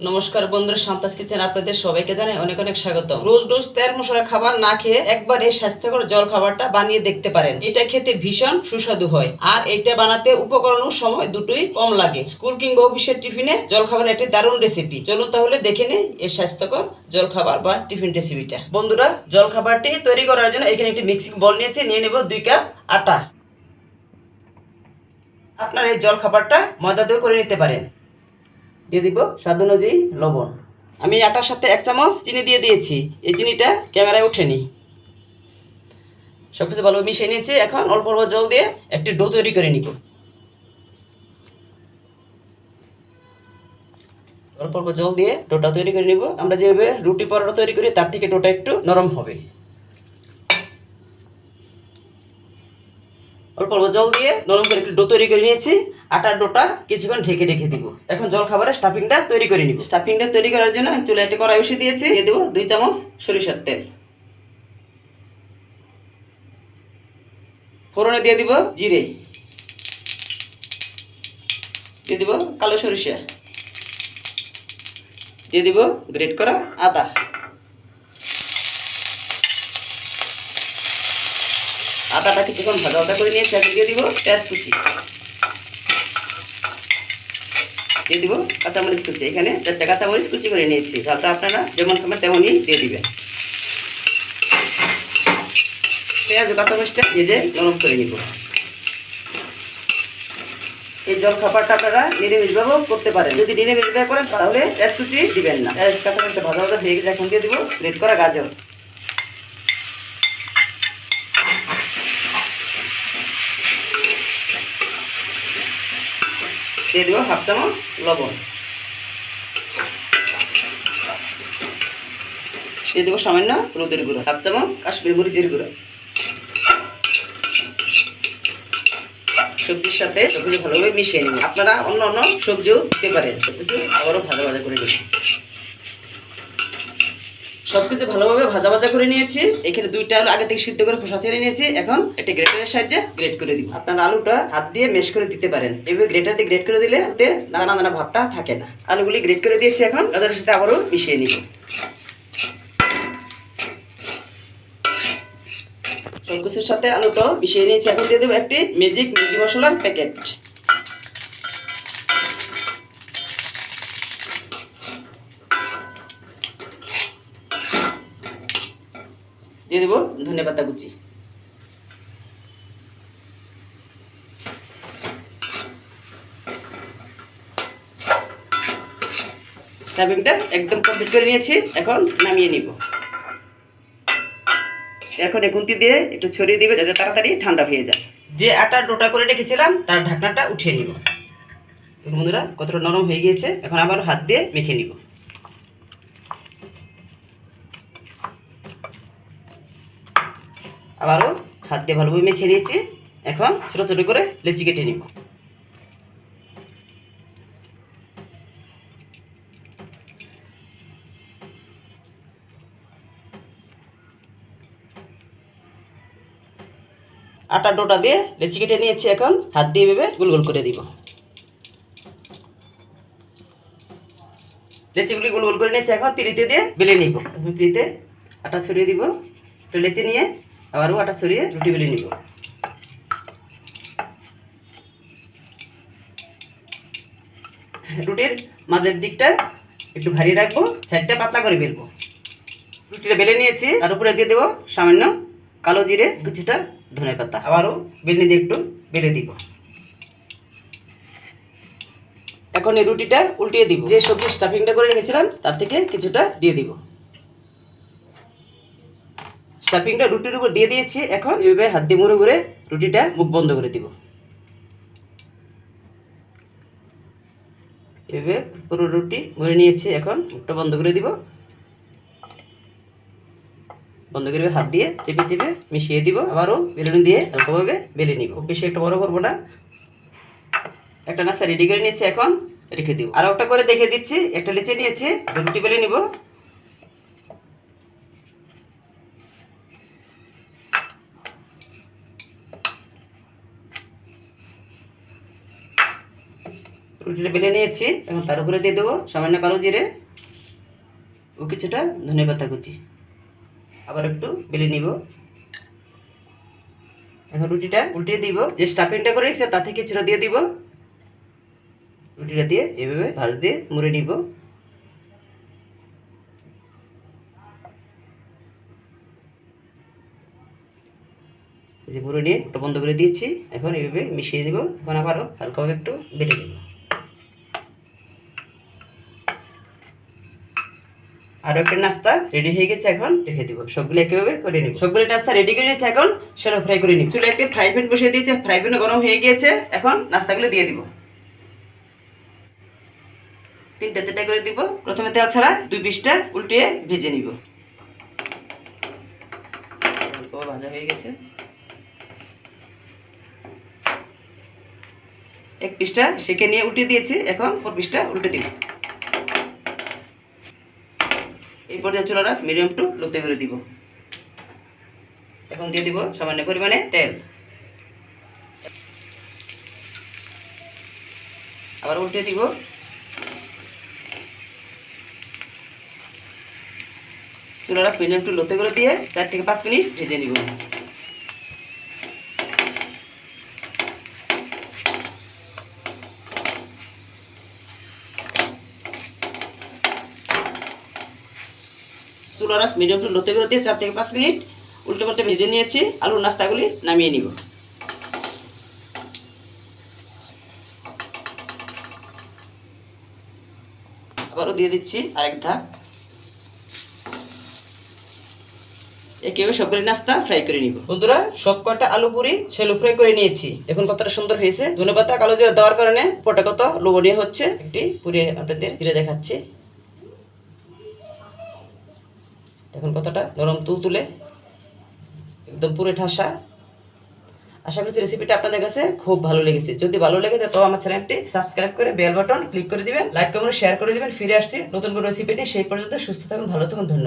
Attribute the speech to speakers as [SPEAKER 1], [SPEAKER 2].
[SPEAKER 1] নমস্কার বন্ধুরা সান্তাস কিচেন আপনাদের সবাইকে জানাই অনেক অনেক স্বাগত রোজ রোজ তেল মশলা খাবার না খেয়ে একবার এই স্বাস্থ্যকর জল খাবারটা বানিয়ে দেখতে পারেন। এটা খেতে ভীষণ সুস্বাদু হয়। আর এটা বানাতে উপকরণ ও সময় দুটোই কম লাগে। স্কুল কিংবা অফিসের টিফিনে জল খাবার একটি দারুণ রেসিপি চলুন তাহলে দেখে নিই এই স্বাস্থ্যকর জল খাবার বা টিফিন রেসিপিটা বন্ধুরা, জল খাবারটি তৈরি করার জন্য এখানে একটি মিক্সিং বল নিয়েছি। নিয়ে নেব দুই কাপ আটা। আপনারা এই জল খাবারটা ময়দা দিয়ে করে নিতে পারেন। দিয়ে দিব স্বাদ অনুযায়ী লবণ। আমি আটার সাথে এক চামচ চিনি দিয়ে দিয়েছি। এই চিনিটা ক্যামেরায় ওঠেনি সব কিছু ভালো মিশিয়ে নিয়েছি। এখন অল্প অল্প জল দিয়ে একটি ডো তৈরি করে নিব। অল্প অল্প জল দিয়ে ডোটা তৈরি করে নিব। আমরা যেভাবে রুটি পরোটা তৈরি করি, তার থেকে ডোটা একটু নরম হবে। অল্প অল্প জল দিয়ে নরম করে একটু ডো তৈরি করে নিয়েছি। আটার ডোটা কিছুক্ষণ ঢেকে রেখে দিব। এখন জল খাবারের স্টাফিংটা তৈরি করে নিব। স্টাফিংটা তৈরি করার জন্য চুলা একটা কড়াই বসিয়ে দিয়েছি। দিয়ে দেবো দুই চামচ সরিষার তেল। ফোড়নে দিয়ে দিব জিরে। দিয়ে দিব কালো সরিষা। দিয়ে দিব গ্রেট করা আদা। আদাটা কিছুক্ষণ ভাজা ভাজা করে নিয়ে এখন দিয়ে দিব পেঁয়াজ কুচি দিয়ে দিব, কাঁচামরিচ কুচি। এখানে চারটে কাঁচামরিচ কুচি করে নিয়েছি। ঝালটা আপনারা যেমন খাবেন তেমনই দিয়ে দিবেন। পেঁয়াজ কাঁচামরিচটা ভেজে নরম করে নিব। এই জল খাবারটা আপনারা নিরামিষভাবেও করতে পারেন। যদি নিরামিষভাবে করেন, তাহলে এক কুচি দিবেন না। কাঁচামরিচটা ভাজা ভাজা এখন দিয়ে দিব রেড করা গাজর। দিয়ে দেবো হাফ চামচ লবণ। দিয়ে দেবো সামান্য রোদের গুঁড়ো হাফ চামচ কাশ্মীর মরিচের গুঁড়ো। সবজির সাথে সবকিছু ভালোভাবে মিশিয়ে নিন। আপনারা অন্য অন্য সবজিও দিতে পারেন। সবকিছু আবারও ভালো ভালো করে নেবেন সবকিছু ভালোভাবে ভাজা ভাজা করে নিয়েছি। এখানে দুইটা আলু আগে থেকে সিদ্ধ করে খোসা ছেড়ে নিয়েছি। এখন একটা গ্রেটারের সাহায্যে গ্রেট করে দিব। আপনার আলুটা হাত দিয়ে মেশ করে দিতে পারেন। এভাবে গ্রেটার দিয়ে গ্রেট করে দিলে ওতে দানা দানা ভাবটা থাকে না। আলুগুলি গ্রেট করে দিয়েছি এখন। গাজরের সাথে আবারও মিশিয়ে নিব। সবকিছুর সাথে আলুটা মিশিয়ে নিয়েছি। এখন দিয়ে দেবো একটি ম্যাজিক ম্যাগি মশলার প্যাকেট দিয়ে দেবো ধনে পাতা কুচি। স্টাফিংটা একদম কমপ্লিট করে নিয়েছি, এখন নামিয়ে নিব। এখন এখুন্তি দিয়ে একটু ছড়িয়ে দিবে যাতে তাড়াতাড়ি ঠান্ডা হয়ে যায়। যে আটা ডোটা করে রেখেছিলাম, তার ঢাকনাটা উঠিয়ে নিব। বন্ধুরা, কতটা নরম হয়ে গিয়েছে, এখন আবার হাত দিয়ে মেখে নিব। আবারও হাত দিয়ে ভালোভাবে মেখে নিয়েছি। এখন ছোটো ছোটো করে লেচি কেটে নিব। আটা ডোটা দিয়ে লেচি কেটে নিয়েছি এখন। হাত দিয়ে ভেবে গোল গোল করে দিব। লেচিগুলি গোল গোল করে নিয়েছি এখন। পিড়িতে দিয়ে বেলে নিব। পিড়িতে আটা ছড়িয়ে দিব। লেচি নিয়ে আবারও আটা ছড়িয়ে রুটি বেলে নিব। রুটির মাঝের দিকটা একটু ভারী রাখব, সাইডটা পাতলা করে বেলবো। রুটিটা বেলে নিয়েছি, তার উপরে দিয়ে দেবো সামান্য কালো জিরে, কিছুটা ধনে পাতা। আবারও বেলনি দিয়ে একটু বেলে দিব। এখন এই রুটিটা উল্টিয়ে দিব। যে সবজি স্টাফিংটা করে রেখেছিলাম, তার থেকে কিছুটা দিয়ে দিব। স্টাফিংটা রুটির উপর দিয়ে দিয়েছি। এখন এভাবে হাত দিয়ে মুড়ে মুড়ে রুটিটা মুখ বন্ধ করে দিব। এভাবে পুরো রুটি মুড়ে নিয়েছি, এখন মুখটা বন্ধ করে দিব। বন্ধ করে হাত দিয়ে চেপে চেপে মিশিয়ে দিব। আবারও বেলুন দিয়ে হালকাভাবে বেলে নিব। বেশি একটা বড় করব না। একটা নাস্তা রেডি করে নিয়েছি, এখন রেখে দিব। আর একটা করে দেখে দিচ্ছি। একটা লিচে নিয়েছি রুটি বেলে নিব। রুটিটা বেলে নিয়েছি, এখন তার উপরে দিয়ে দেবো। সামান্য কালো জিরে ও কিছুটা ধনে পাতা কুচি। আবার একটু বেলে নিব। এখন রুটিটা উল্টিয়ে দিব। যে স্টাফিংটা করে রেখেছে তা থেকে কিছুটা দিয়ে দিব। রুটিটা দিয়ে এভাবে ভাজ দিয়ে মুড়ে নিব। যে মুড়ে নিয়ে ওটা বন্ধ করে দিয়েছি। এখন এইভাবে মিশিয়ে দিব। এখন আবারও হালকাভাবে একটু বেড়ে দিব আরও একটা নাস্তা রেডি হয়ে গেছে এখন, রেখে দিব। সবগুলো একেভাবে করে নিব। সবগুলো নাস্তা রেডি করে নিয়েছে এখন, সেটা ফ্রাই করে নিব। চুলে একটি ফ্রাই প্যান বসিয়ে দিয়েছে ফ্রাই প্যান গরম হয়ে গিয়েছে। এখন নাস্তাগুলো দিয়ে দিব। তিনটা তিনটা করে দিব। প্রথমে তেল ছাড়া দুই পিসটা উল্টিয়ে ভেজে নিব। ভাজা হয়ে গেছে। এক পিসটা সেকে নিয়ে উল্টে দিয়েছি, এখন পর পিসটা উল্টে দিব। এই পর্যায়ে চলে রাস মিডিয়াম টু লোতে করে দিব। এখন দিয়ে দিব সামান্য পরিমাণে তেল। আবার উল্টে দিব। চুলা রাস মিডিয়াম টু লোতে করে দিয়ে চার থেকে পাঁচ মিনিট ভেজে নিব। চুলা রাস মিডিয়াম টু লোতে করে দিয়ে চার থেকে পাঁচ মিনিট উল্টে পাল্টে ভেজে নিয়েছি আলুর নাস্তাগুলি নামিয়ে নিব। আবারও দিয়ে দিচ্ছি আরেক ধাপ একেবারে সবগুলি নাস্তা ফ্রাই করে নিব। বন্ধুরা সব কটা আলু পুরি সেলো ফ্রাই করে নিয়েছি। এখন কতটা সুন্দর হয়েছে। ধনেপাতা, কালো জিরা দেওয়ার কারণে পোটা কত লোভনীয় হচ্ছে। একটি পুরি আপনাদের ফিরে দেখাচ্ছি। দেখুন কতটা নরম তুল তুলে একদম পুরে ঠাসা। আশা করছি রেসিপিটা আপনাদের কাছে খুব ভালো লেগেছে। যদি ভালো লেগে তো আমার চ্যানেলটি সাবস্ক্রাইব করে বেল বাটন ক্লিক করে দিবেন লাইক কমেন্ট শেয়ার করে দিবেন। ফিরে আসছি নতুন কোনো রেসিপি নিয়ে, সেই পর্যন্ত সুস্থ থাকুন, ভালো থাকুন, ধন্যবাদ।